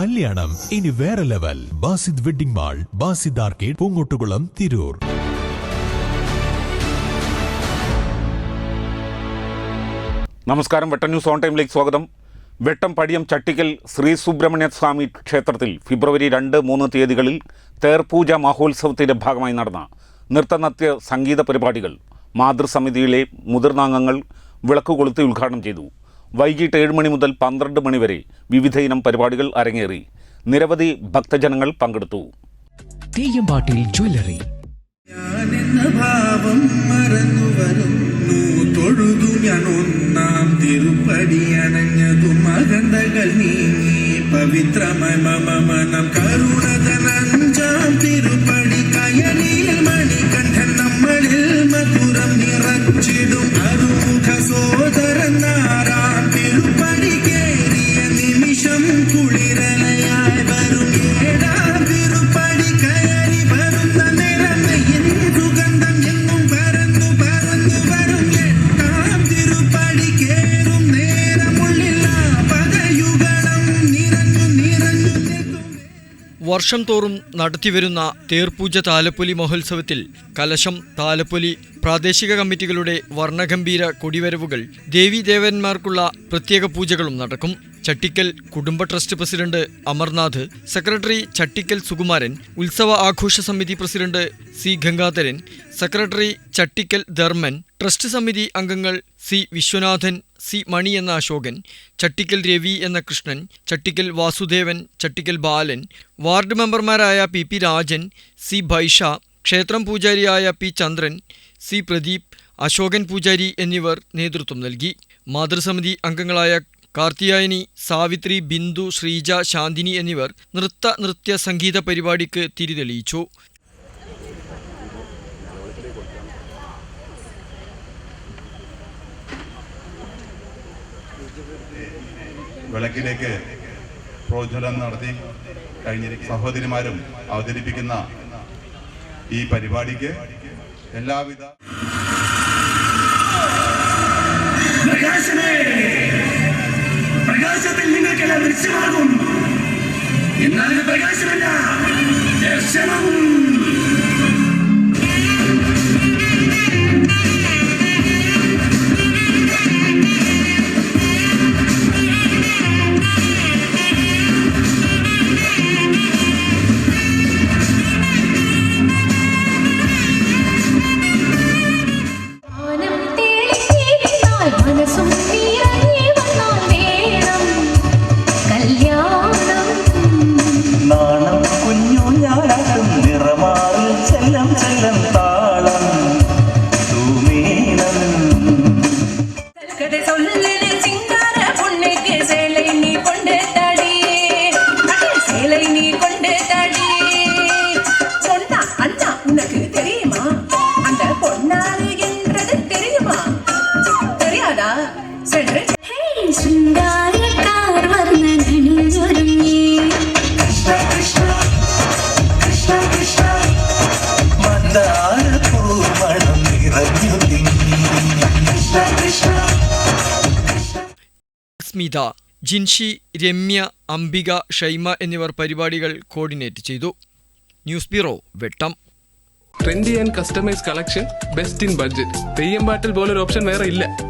കല്യാണം. ഇനി വേറെ level. Basid wedding mall Basid arcade Poongottukulam Tirur. നമസ്കാരം. വെട്ടം ന്യൂസ് ഓൺ ടൈമിലേക്ക് സ്വാഗതം. വെട്ടം പടിയം ചട്ടിക്കൽ ശ്രീ സുബ്രഹ്മണ്യ സ്വാമി ക്ഷേത്രത്തിൽ ഫെബ്രുവരി രണ്ട് മൂന്ന് തീയതികളിൽ തേർപൂജ മഹോത്സവത്തിന്റെ ഭാഗമായി നടന്ന നൃത്തനൃത്യ സംഗീത പരിപാടികൾ മാതൃസമിതിയിലെ മുതിർന്ന അംഗങ്ങൾ വിളക്ക് കൊളുത്തി ഉദ്ഘാടനം ചെയ്തു. വൈകിട്ട് ഏഴ് മണി മുതൽ പന്ത്രണ്ട് മണി വരെ വിവിധ ഇനം പരിപാടികൾ അരങ്ങേറി. നിരവധി ഭക്തജനങ്ങൾ പങ്കെടുത്തു. തെയ്യമ്പാട്ടിൽ ജ്വല്ലറി. ഭാവം മറന്നു വരുന്നു. തൊഴുതു ഞാൻ ഒന്നാം തിരുപ്പടി അണഞ്ഞതു മകന്തകൾ നീങ്ങി. പവിത്രമായ മമ മനം കരുണതനഞ്ചാം തിരുപ്പടി കയലിൽ മണികണ്ഠൻ നമ്മളിൽ മധുരം നിറച്ചിടും. വർഷം തോറും നടത്തിവരുന്ന തേർപൂജ താലപ്പൊലി മഹോത്സവത്തിൽ കലശം താലപ്പൊലി പ്രാദേശിക കമ്മിറ്റികളുടെ വർണഗംഭീര കൊടിവരവുകൾ ദേവീദേവന്മാർക്കുള്ള പ്രത്യേക പൂജകളും നടക്കും. ചട്ടിക്കൽ കുടുംബ trust president Amarnath secretary Chattikkal Sukumaran ഉത്സവ ആഘോഷ സമിതി president C Gangadharan secretary Chattikkal Dharman trust സമിതി അംഗങ്ങൾ സി വിശ്വനാഥൻ സി മണി എന്ന അശോകൻ ചട്ടിക്കൽ രവി എന്ന കൃഷ്ണൻ ചട്ടിക്കൽ വാസുദേവൻ ചട്ടിക്കൽ ബാലൻ വാർഡ് മെമ്പർമാരായ P P Rajan C Bhaisha ക്ഷേത്രം പൂജാരിയായ പി ചന്ദ്രൻ സി പ്രദീപ് അശോകൻ പൂജാരി എന്നിവർ നേതൃത്വം നൽകി. മാതൃസമിതി അംഗങ്ങളായ കാർത്തിയായനി സാവിത്രി ബിന്ദു ശ്രീജ ശാന്തിനി എന്നിവർ നൃത്ത നൃത്യ സംഗീത പരിപാടിക്ക് തിരിതെളിയിച്ചു. വിളക്കിലേക്ക് പ്രോജ്വലം നടത്തി കഴിഞ്ഞ സഹോദരിമാരും അവതരിപ്പിക്കുന്ന ഈ പരിപാടിക്ക് എല്ലാവിധ എന്നാലും എന്നാൽ പ്രകാശമല്ല വാനം മനസ്സും அடே, சேலை நீ கொண்டு தடி பொண்ணா அண்ணா உனக்கு தெரியுமா அந்த பொன்னாரு என்றது தெரியுமா தெரியாதா சென்று ശൃംഗാരക്കാർ വർണ്ണനണിഞ്ഞൊരുങ്ങി മന്ദാര പൂമണം നിറഞ്ഞു തിങ്ങി സ്മിത ജിൻഷി രമ്യ അംബിക ഷൈമ എന്നിവർ പരിപാടികൾ കോർഡിനേറ്റ് ചെയ്തു. News bureau Vettam. Trendy and customise collection best in budget. Theyyampattil പോലൊരു ഓപ്ഷൻ വേറെ ഇല്ല.